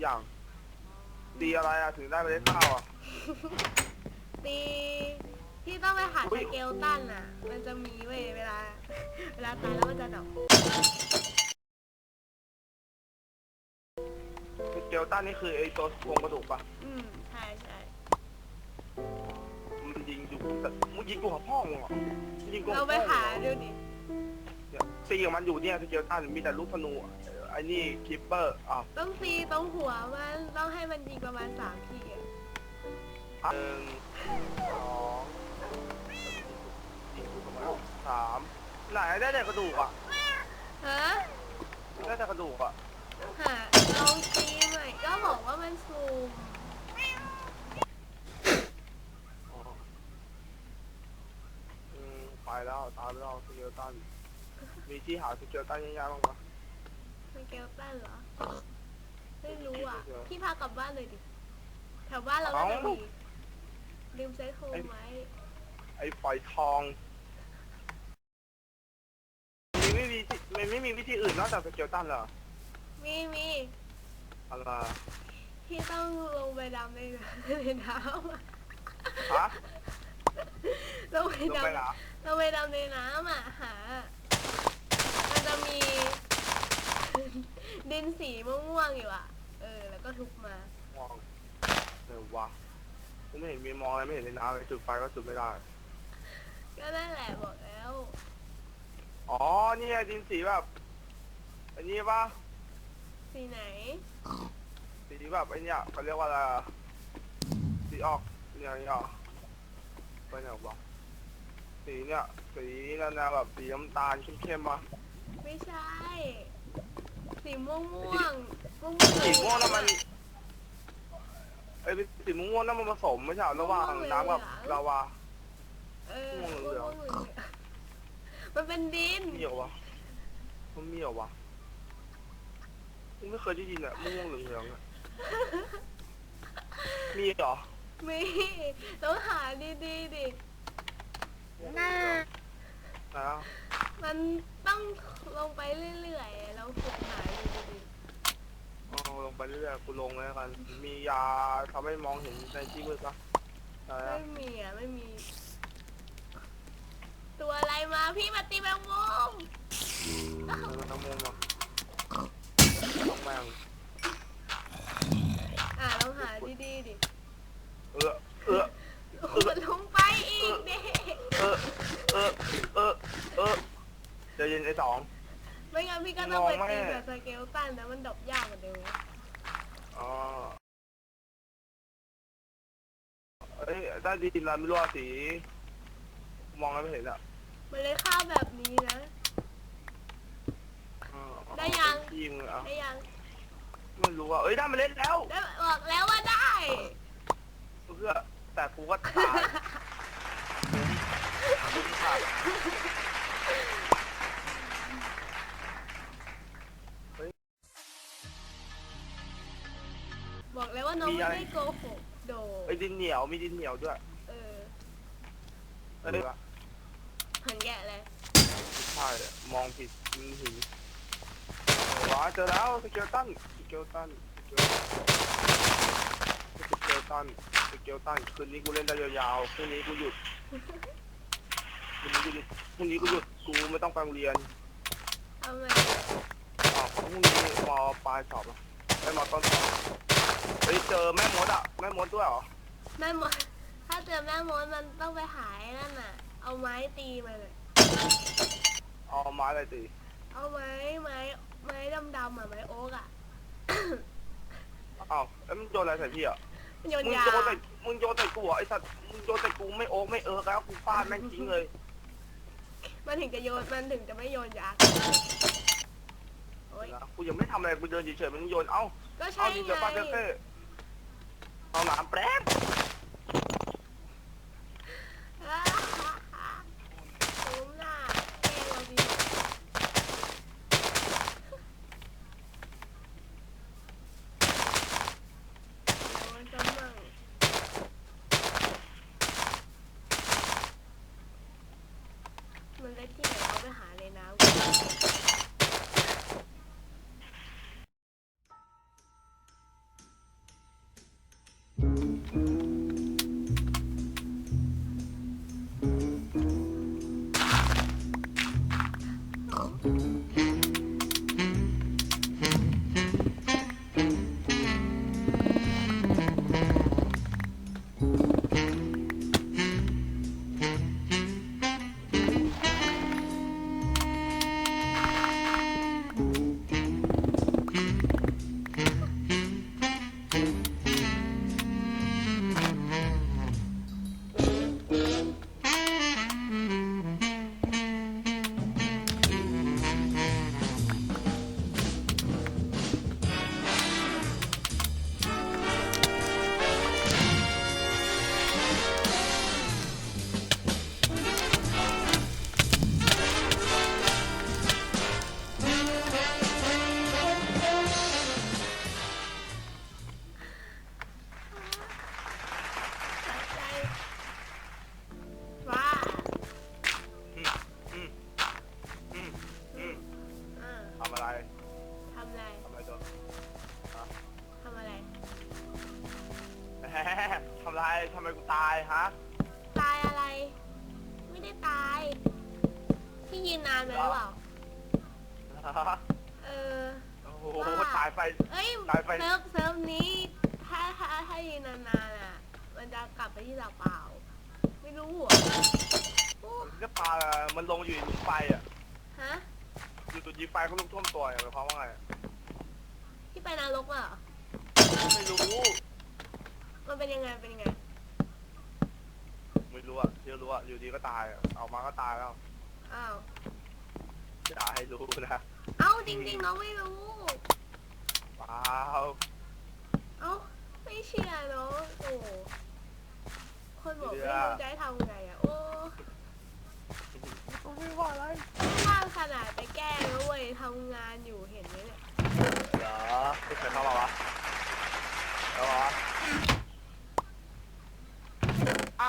อย่างดีอะไรอะถึงได้ไปเล่นข้าวอะตีที่ต้องไปหาอุ๊สยเกลตันอะ มันจะมีเว้ยเวลา เวลาตายแล้วมันจะดอกสเกลตันนี่คือไอ้ตัวโครงกระดูกปะอืมใช่ใช่มันยิงอยู่แต่มึงยิงกูหัวพ่อมึงเหรอยิงกูหัวเราพ่อไปมึงหาเหรอดูดิเนี่ยตีกับมันอยู่เนี่ยสเกลตันมีแต่ลูกธนู อะไอ้นี่คิปเปอร์อะต้องตีตรงหัวมันต้องให้มันยิงประมาณสามทีอะหนึ่งสองยิงกูทำไมวะสามไหนได้แต่กระดูกอะฮะได้แต่กระดูกอะหาลองตีใหม่ก็บอกว่ามันซูมอ๋ออืมไปแล้วตามแล้วสเกลตันมีที่หาสเกลตันยากๆบ้างปะ สเกลตันเหรอ ไม่รู้อะเดี๋ยวพี่พากลับบ้านเลยดิแถวบ้านเราก็จะเอ้ามีลืมเซ็ตโฮมไว้ไอ้ฝอยทองมีไม่มีที่มันไม่มีวิธีอื่นนอกจากสเกลตันเหรอมีมีอะไรพี่ต้องลงไปดำในในน้ำอะฮะลงไปลงดำไปเหรอลงไปดำในน้ำอะหา มันจะมี ดินสีม่วงๆอยู่อะ เออ แล้วก็ทุบมา มองเออวะกูไม่เห็นมีมองอะไรไม่เห็นในน้ำเลยจุดไฟก็จุดไม่ได้ ก็นั่นแหละบอกแล้ว อ๋อนี่ไงดินสีแบบ อันนี้ปะสีไหน สีแบบไอ้เนี่ยเขาเรียกว่าอะไรอะสีออกเนี่ยนี่อะไปไหนวะสีเนี่ย สีนั่นนะแบบสีน้ำตาลเข้มๆปะไม่ใช่ สีม่วงม่วงม่วงสีม่วงนั่นมันไอ้ยสีม่วงนั่นมันผสมไม่ใช่เหรอระหว่างน้ำกับลาวา เออม่วงเหลือง ม่วงเหลืองมันเป็นดินมีเหรอวะมันมีเหรอวะกูไม่เคยได้ยินอะม่วงเหลืองๆอะมีเหรอมีต้องหาดีๆดิหน้านะมันต้อง ลงไปเรื่อยๆ แล้วฝึกหาดูดีเอาลงไปเรื่อยๆกูลงเลยแล้วกัน มียาทำให้มองเห็นในที่มืดปะอะไรๆไม่นะมีอะ ไม่มี ตัวอะไรมาพี่มาตีแมงมุมเออน้ำมูกมาต้องแมงอะลองหาดีๆดิเออเออ ขุดลงไปอีกดิเออ เออ เออ เออเดี๋ยวเย็นไอ้สอง ไม่งั้นพี่ก็ต้องไปมองไม่ตีแบบสเกลตันนะมันดอกยากกว่าเดิมอ๋อเอ้ยได้ดีนแล้วไม่รู้อะสี มองแล้วไม่เห็นอะมันเลยข้าวแบบนี้นะ อ๋อได้ยัง ทีมงอะได้ยังไม่รู้อะเอ้ยได้มาเล่นแล้วได้บอกแล้วว่าได้เพื่อแต่กูก็ตายมึงขาด น้องไม่ได้โกหกโดไอ้ยดินเหนียวมีดินเหนียวด้วยเออเอ้ยวะหันแกะเลยใช่มองผิดมันหินว้าเจอแล้วสเกลตันสเกลตันสเกลสเกลตันสเกลตันคืนนี้กูเล่นได้ยาวๆคืนนี้กูหยุดคืนนี้กูหยุดพรุ่งนี้กูหยุดกูไม่ต้องไปโรงเรียนทำไมอ๋อพรุ่งนี้มอปลายสอบอะไม่มอต้นสอบ เฮ้ยเจอแม่มดอะแม่มดด้วยเหรอแม่มดถ้าเจอแม่มดมันต้องไปหาไอ้นั่นน่ะ เอาไม้ตีมันเลยเอาไม้อะไรตีเอาไม้ไม้ไม้ดำๆอะไม้โอ๊กอะ อ้าวแล้วมึงโยนอะไรใส่พี่อะมันโยนมึงยาโยนใส่มึงโยนใส่กูเหรอไอ้สัตว์มึงโยนใส่กูไม่โอ๊กไม่เอิร์กแล้วกูฟาดแม่งทิ้งเลยมันถึงจะโยนมันถึงจะไม่โยนยาโอ๊ยนะกูยังไม่ทำอะไรกูเดินเฉยๆมันโยนเอ้าก็ใช่เอาดิไงเดี๋ยวป้าเต้ เอาหนามแป๊บ ได้ตาย พี่ยืนนานไปหรือเปล่า เออ โอ้โหตายไป เอ้ยตายไป เซิร์ฟเซิร์ฟนี้ ถ้าถ้าถ้ายืนนานๆอะ มันจะกลับไปที่หลับเปล่า ไม่รู้อะโอ้มันก็ปลามันลงอยู่ในหลุมไฟอะ ฮะ อยู่จุดยิงไฟเขาลุกท่วมตัวอย่างไรเพราะว่าไงอะที่ไปนรกอะไม่รู้ มันเป็นยังไงเป็นยังไงไม่ รู้อะที่รู้อะอยู่ดีก็ตายอะออกมาก็ตายแล้วอ้าว อย่าให้รู้นะเอ้าจริงๆน้องไม่รู้เปล่าเอ้าไม่เชื่อเนาะโอ้คนบอกไม่รู้จะให้ทำไงอะโอ้ไม่ว่าอะไรไม่ว่างขนาดไปแกล้งแล้วเว้ยทำงานอยู่เห็นไหมเนี่ยเหรอไม่เคยเข้ามาวะเข้ามาวะ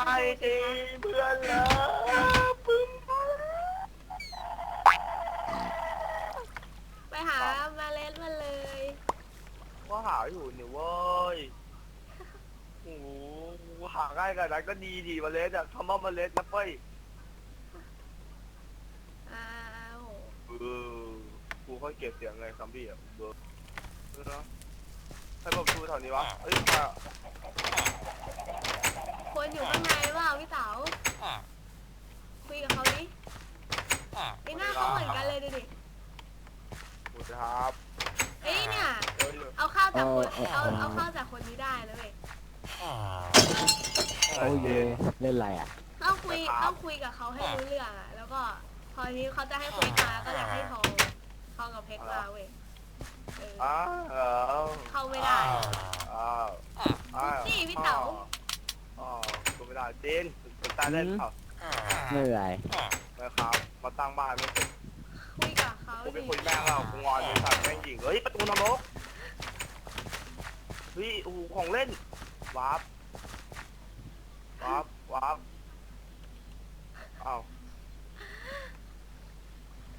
ไอทีเพื่อนเลิฟปึ้มไปหาเมาเล็ดมาเลยก็หาอยู่เนี่ยเว้ยโอ้โหหาง่ายกันนั้นก็ดีดีเมาเล็ดอะคำว่าเมาเล็ดนะเฟ้ยอ้าวเออกูค่อยเก็บเสียงไงซัมบี้อะเบอร์เออเนอะให้บอกดูแถวนี้วะเอ้ยมา คนอยู่ข้างในเปล่าพี่เต๋าคุยกับเขาดิไอ้หน้าเขาเหมือนกันเลยดูดิกูจะครับเอ้ยเนี่ย เดี๋ยวอยู่เอาข้าวจากคนเอาเอาข้าวจากคนนี้ได้นะเว้ยโอ้ยเล่นอะไรอะ ต้องคุยต้องคุยกับเขาให้รู้เรื่องอะ แล้วก็พอทีนี้เขาจะให้คุยมาก็จะให้ทองทองกับเพชรมาเว้ยเอออ้าวเข้าไม่ได้อ้าวอ้าวนี่พี่เต๋า อ๋อกูไม่ได้เจนสนใจเล่นเปล่าไม่เป็นไรนะครับ มาตั้งบ้านไม่เสร็จคุยกับเขากูดิเป็นคนแม่งเรากูงอนเลยสัตว์แม่งหญิงเฮ้ยประตูนรกเฮ้ยโอ้โหของเล่นวาร์ปวาร์ปวาร์ปอ้าว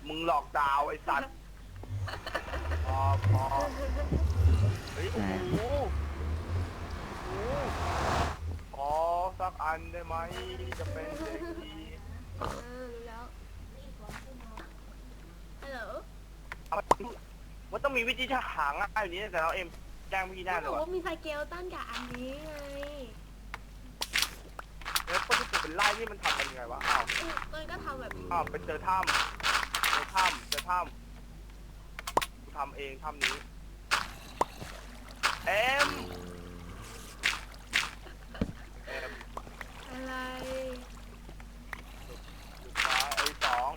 มึงหลอกดาวไอ้สัตว์พอพอเฮ้ยโอ้โหโอ้โหขอสั กอันได้ไหมจะเป็นเด็กดีเออรู้แล้วฮัลโหลมันต้องมีวิธีที่หาง่ายอย่างนี้แต่เราเอ็มแจ้งพี่แน่เขาเลบยอกว่ะว่ามีสเกลตันกับอันนี้ไงแล้วก็ที่เป็นไล่นี่มันทำกันยังไงวะอ้าวเออมันก็ทำแบบนี้อ้าวไปเจอถ้ำเจอถ้ำเจอถ้ำกูทำเองถ้ำนี้เอ็ม เอ็ม อะไรสุดท้ายไอ้สอง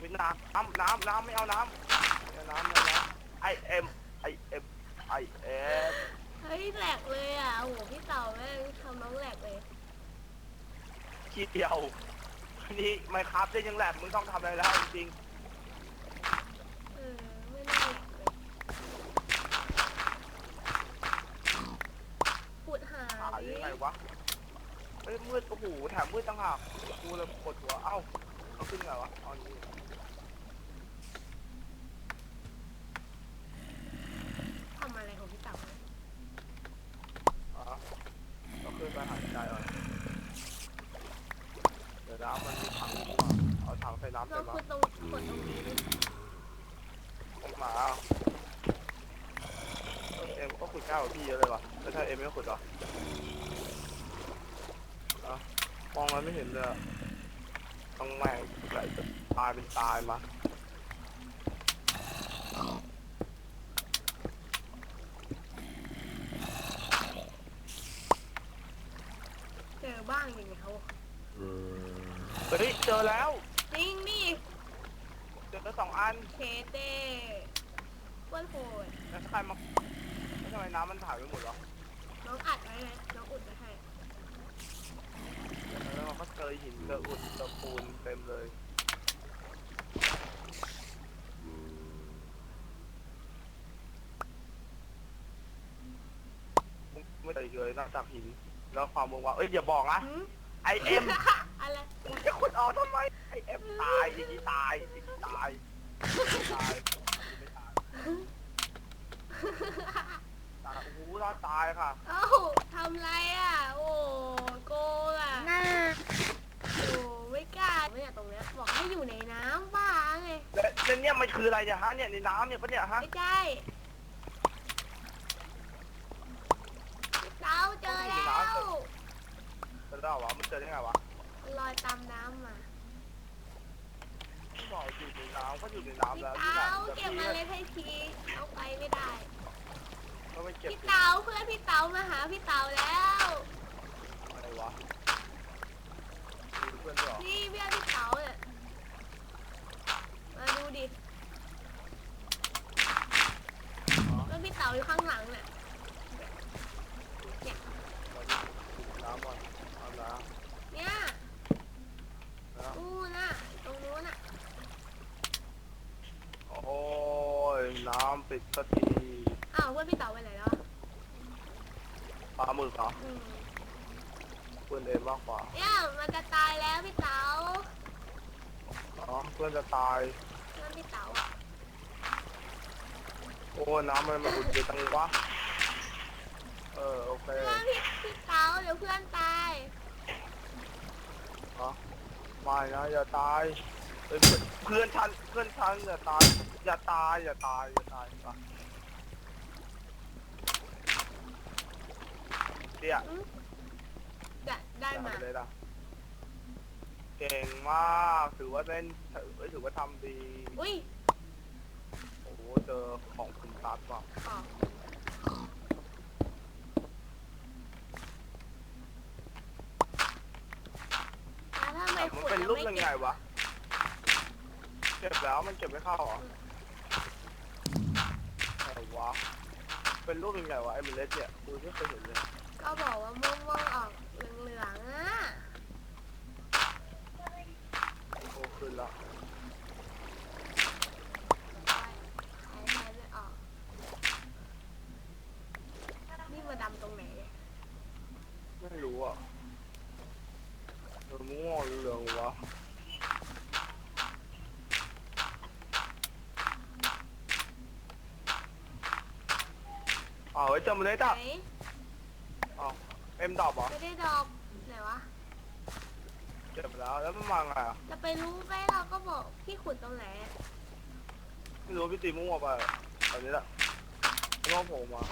วิน้ำน้ำน้ำน้ำไม่เอาน้ำไม่เอาน้ำไม่เอาน้ำไอเอ็มไอเอ็มไอเอ็มเฮ้ยแหลกเลยอะโอ้โหพี่เต่าแม่งทำน้องแหลกเลยขี้เดียวนี่ไม่ครับได้ยังแหลกมึงต้องทำอะไรแล้วจริงเออไม่น่าแหลกเลยขุดหา ๆหา ดิ ยังไง วะเอ้ยมืดโอ้โหแถมมืดตั้งหากกูเลยปวดหัวเอ้าเอาขึ้นไงวะเอาอย่างนี้ทำอะไรของพี่เต่าเนี่ยอ๋อก็ขึ้นไปหายใจก่อนเดี๋ยวน้ำมันมีถังอยู่อะเอาถังใส่น้ำเราใส่มาขุดตรงขุดตรงนี้ดิหมาเอาเอ็มก็ขุดง่ายกว่าพี่เยอะเลยวะแล้วถ้าเอ็มไม่ขุดเหรออะ มองมันไม่เห็นเลยอะต้องแม่งไหลจะตายเป็นตายมาเจอบ้างอย่างเงี้ยเฮ้ยเจอแล้วจริงดิเจอแล้วสองอันเคเต้อ้วนโหดแล้วใครมาแล้วทำไมน้ำมันถ่ายไปหมดเหรอน้องอัดไว้ไหมน้องอุดไว้ให้ แล้วมันก็เจอหินเจออุดเจอปูนเต็มเลยไม่เจออีกเลยนอกจากหิน แล้วความมึงว่าเอ้ยอย่าบอกนะหืมไอเอ็มอะไรมึงจะขุดออกทำไมไอเอ็มตายอย่างนี้ตายอย่างนี้ตายตายไม่ตายตายโอ้โหรอดตายค่ะ เอ้าทำไรอะ โอ้ ให้อยู่ในน้ำบ้าไงแล้วแล้วเนี่ยมันคืออะไรเนี่ยฮะเนี่ยในน้ำเนี่ยปะเนี่ยฮะไม่ใช่เราเจอแล้วจะได้วะมันเจอได้ไงวะลอยตามน้ำมาไม่บอกอยู่ในน้ำก็อยู่ในน้ำพี่แล้วที่ไหนเต๋าแต่เก็บพี่เมล็ดให้ทีเอาไปไม่ได้ก็ไม่เก็บพี่เต๋าเพื่อนพี่เต๋ามาหาพี่เต๋าแล้วอะไรวะมีเพื่อนด้วยเหรอนี่เพื่อนพี่เต๋าเนี่ยมา ดูดิเพื่อนพี่เต๋าอยู่ข้างหลังเนี่ยเนี่ยน้ำก่อนเอาน้เนี่ยำนะอู้น่ะตรงนู้นน่ะโอ้ยน้ำปิดสักทีอ้าวเพื่อนพี่เต๋าไปไหนแล้วอะปลาหมึกเหรออืมเพื่อนเองมากกว่าเนี่ยมันจะตายแล้วพี่เต๋าอ๋อเพื่อนจะตาย เพื่อนพี่เต๋าอะโอ้น้ำมันมาอุดเยอะจังวะ เออโอเคเพื่อนพี่พี่เต๋าเดี๋ยวเพื่อนตายอ๋อไม่นะอย่าตายเอ้ยเพื่อนเพื่อนฉันเพื่อนฉันอย่าตาย อย่าตายอย่าตายอย่าตายปะเดี๋ยวอืมจะได้มาไปเลยล่ะ เก่งมากถือว่าเล่นถือถือว่าทำดีอุ้ยโอ้โหเจอของคุณตัดว่ะออกแล้วทำไมมันขุดเป็นแล้วรูปไม่ยังเก็ไงบวะเก็บแล้วมันเก็บไม่เข้าเหรออะไรวะเป็นรูปยังไงวะไอ้เมล็ดเนี่ยกูไม่เคยเห็นเลยก็บอกว่าม่วงม่วงๆออกเหลืองๆอะ โอ้ ขึ้นแล้วนี่มาดำตรงไหนเนี่ยไม่รู้อะเออม่วงเหลืองวะอ้าวไอ้ยเจอเมล็ดไหนอะอ้าวเอ็มดอบเหรอไม่ได้ดอก เก็บแล้วแล้วมันมาไงอะจะไปรู้ไหมเราก็บอกพี่ขุดตรงไหนอะไม่รู้พี่ตีมั่วไปตอนนี้แหละไม่ต้องโผล่มา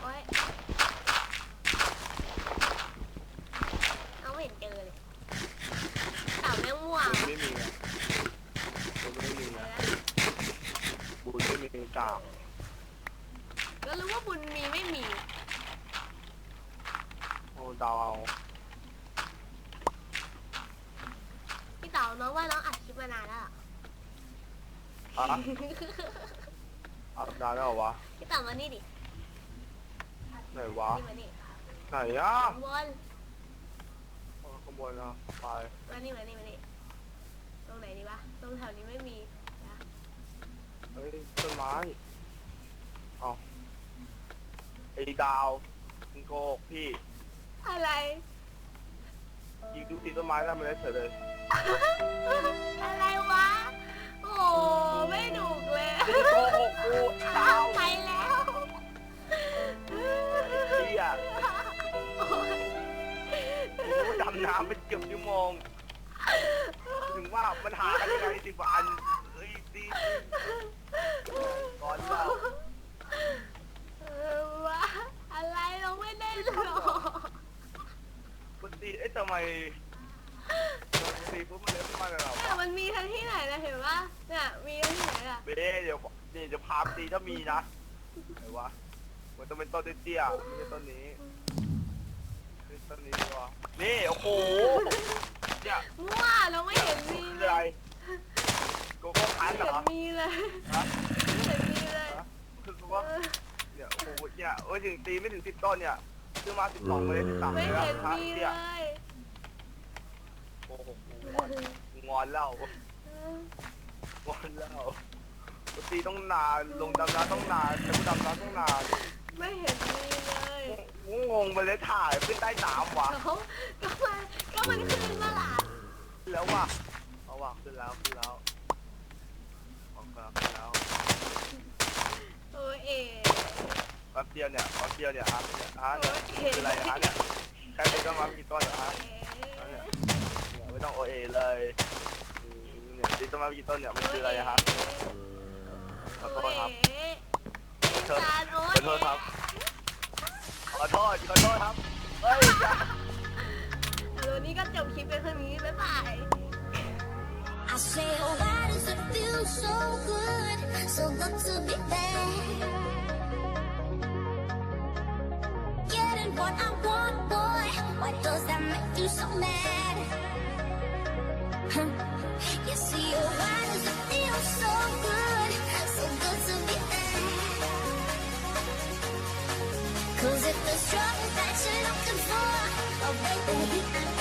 โอ๊ยเอาไม่เห็นเจอเลยเต่าแมงม่วง บุญไม่มีไงบุญไม่มีไง เดี๋ยวนะ บุญไม่มีกาก ก็รู้ว่าบุญมีไม่มี โอ้ดาวเอา พี่เต๋าน้องว่าน้องอัดคลิปมานานแล้วอะ อะอัดนานแล้วเหรอวะพี่เต๋ามานี่ดิไหนวะนี่มานี่ไหนอะข้างบนเออขโมยนะไปมานี่มานี่มานี่ตรงไหนดีวะตรงแถวนี้ไม่มีนะเฮ้ยต้นไม้เอาไอ้ดาวมึงโกหกพี่อะไร ยิงดูตีต้นไม้แล้วมันได้เฉยเลย อะไรวะโอ้ ไม่หนุกเลยมึงโกหกกูดาวไปแล้วพี่อะโอ๊ยกูดำน้ำเป็นเกือบชั่วโมง ถึงว่ามันหากันยังไงสิบอันเฮ้ยตีก่อนเราเออวะอะไรเราไม่ได้หรอก มันตีเอ๊ะทำไมมัน ตีปุ๊บมันเลี้ยวขึ้นมาเลยเหรอแต่วะมันมีทั้งที่ไหนนะเห็นปะเนี่ยมีทั้งที่ไหนล่ะเบ้เดี๋ยวนี่จะพาไปตีถ้ามีนะไหนวะมันต้องเป็นต้นเตี้ยๆไม่ใช่ต้นนี้นี่ต้นนี้ดีกว่านี่โอ้โหเนี่ยมั่วเราไม่เห็นมีคือเลอะไรยโกโก้คันไม่เหรเห็อนมีเลยฮะไม่เห็นมีเลยฮะคือเอว่าอเนี่ยโอ้โหเนี่ยโอ้ยถึงตีไม่ถึงสิบต้นเนี่ยซื้อมาสิบสองเมล็ดสิบสามไม่เมล็ดเห็นฮะมีเลเนี่ยย โอ้โห งอนงอนแล้วเอองอนแล้วปกตีต้องนานลงดำน้ำต้องนานแต่กูดำน้ำต้องนานไม่เห็นมีเลยงงงไปเลยถ่ายขึ้นใต้น้ำวะเขาก็มันก็มันขึ้นมาล่ะขึ้นแล้วว่ะเอาว่ะขึ้นแล้วขึ้นแล้วออกมาขึ้นแล้วโอ้ยเอ๋แป๊บเดียวเนี่ยแป๊บเดียวเนี่ยฮะเนี่ยฮะโอ้เนี่ยยเอ๋คืออะไรฮะเนี่ยใช้ไปก็มากี่ต้นเหรอฮะเอ๋ ต้องโอเอเลยอืมเนี่ยที่ต้นไม้กี่ต้นเนี่ยมันคืออะไรอะครับขอโทษครับโอ้ยจานโอ้ขอโทษครับ ขอโทษขอโทษครับเฮ้ยอย่าแต่วันนี้ก็จบคลิปไปเท่านี้บ๊ายบาย I say, oh, why does it feel so good, so good to be back? Getting what I want, boy. Why does that make you so mad? You see, oh, why does it feel so good? So good to be there. Cause if the trouble that you're looking for, oh, baby,